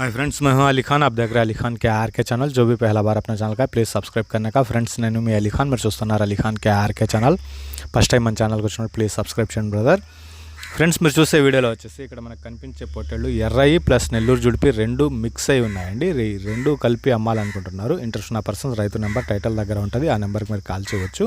Hi friends मैं हूं अली खान आप देख रहे हैं अली खान के आर के चैनल जो भी पहला बार अपना ఛానల్ का ప్లీజ్ సబ్స్క్రైబ్ करने का ఫ్రెండ్స్ నేను మీ అలీ ఖాన్ మీరు చూస్తున్నారు Ali Khan K RK channel first time మన ఛానల్కి వచ్చినప్పుడు ప్లీజ్ సబ్స్క్రైబ్ చేయండి బ్రదర్ ఫ్రెండ్స్ మీరు చూసే వీడియోలో వచ్చేసి ఇక్కడ మనకు కనిపించే పొట్టేళ్ళు ఎర్రయి ప్లస్ నెల్లూరు జుడిపి రెండు మిక్స్ అయి ఉన్నాయండి ఈ రెండు కలిపి అమ్మాలనుకుంటున్నారు ఇంట్రెస్ట్ ఉన్న పర్సన్స్ రైతు నెంబర్ టైటిల్ దగ్గర ఉంటుంది ఆ నెంబర్కి మీరు కాల్ చేయవచ్చు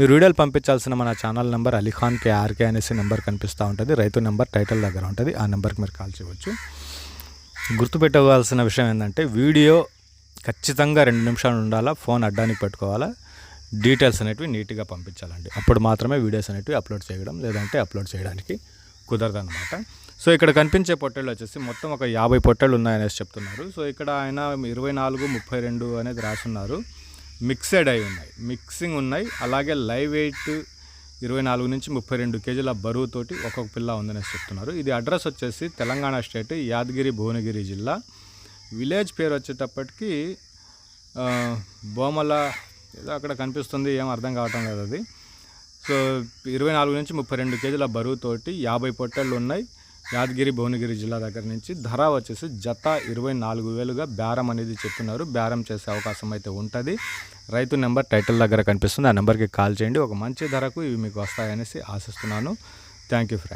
మీరు వీడియోలు పంపించాల్సిన మన channel number Ali Khan K RK అనేసి నెంబర్ కనిపిస్తూ ఉంటుంది. రైతు నెంబర్ టైటిల్ దగ్గర ఉంటుంది. ఆ నెంబర్కి మీరు కాల్ చేయవచ్చు. గుర్తుపెట్టుకోవాల్సిన విషయం ఏంటంటే వీడియో ఖచ్చితంగా రెండు నిమిషాలు ఉండాలా ఫోన్ అడ్డానికి పెట్టుకోవాలా డీటెయిల్స్ అనేటివి నీట్గా పంపించాలండి. అప్పుడు మాత్రమే వీడియోస్ అనేటివి అప్లోడ్ చేయడం లేదంటే అప్లోడ్ చేయడానికి కుదరదన్నమాట. సో ఇక్కడ కనిపించే పొట్టేళ్ళు వచ్చేసి మొత్తం ఒక యాభై పొట్టేళ్ళు ఉన్నాయనేసి చెప్తున్నారు. సో ఇక్కడ ఆయన ఇరవై నాలుగు ముప్పై రెండు అనేది రాసున్నారు. మిక్సెడ్ అయి ఉన్నాయి. మిక్సింగ్ ఉన్నాయి. అలాగే లైవ్ వెయిట్ ఇరవై నాలుగు నుంచి ముప్పై రెండు కేజీల బరువుతోటి ఒక్కొక్క పిల్ల ఉందనే చెప్తున్నారు. ఇది అడ్రస్ వచ్చేసి తెలంగాణ స్టేట్ యాదగిరి భువనగిరి జిల్లా. విలేజ్ పేరు వచ్చేటప్పటికి బోమల ఏదో అక్కడ కనిపిస్తుంది. ఏం అర్థం కావటం లేదు అది. సో ఇరవై నాలుగు నుంచి ముప్పై రెండు కేజీల బరువుతోటి యాభై పొట్టళ్ళు ఉన్నాయి. యాదగిరి భువనగిరి జిల్లా దగ్గర నుంచి ధర వచ్చేసి జత ఇరవై నాలుగు వేలుగా బేరం అనేది చెప్తున్నారు. బేరం చేసే అవకాశం అయితే ఉంటుంది. రైతు నెంబర్ టైటిల్ దగ్గర కనిపిస్తుంది. ఆ నెంబర్కి కాల్ చేయండి. ఒక మంచి ధరకు ఇవి మీకు వస్తాయనేసి ఆశిస్తున్నాను. Thank you friend